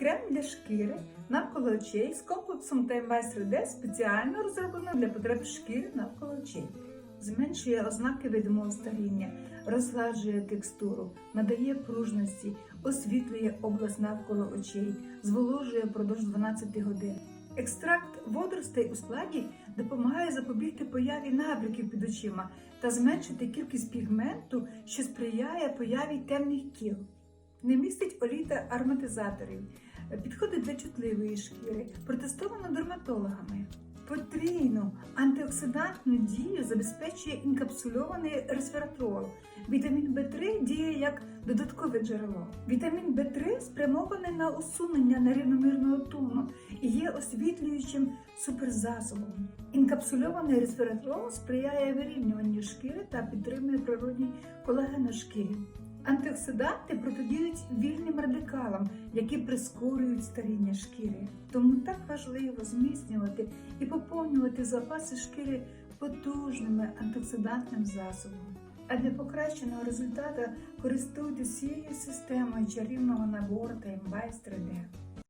Крем для шкіри навколо очей з комплексом Таймвайс 3D спеціально розроблено для потреб шкіри навколо очей. Зменшує ознаки видимого старіння, розгладжує текстуру, надає пружності, освітлює область навколо очей, зволожує впродовж 12 годин. Екстракт водоростей у складі допомагає запобігти появі набряків під очима та зменшити кількість пігменту, що сприяє появі темних кіл. Не містить олій та ароматизаторів, підходить для чутливої шкіри, протестовано дерматологами. Потрійну антиоксидантну дію забезпечує інкапсульований ресвератрол. Вітамін В3 діє як додаткове джерело. Вітамін В3 спрямований на усунення нерівномірного тону і є освітлюючим суперзасобом. Інкапсульований ресвератрол сприяє вирівнюванню шкіри та підтримує природній колаген у шкірі. Антиоксиданти протидіють вільним радикалам, які прискорюють старіння шкіри. Тому так важливо зміцнювати і поповнювати запаси шкіри потужними антиоксидантним засобом. А для покращеного результату користуйтесь цією системою чарівного набору та 3D.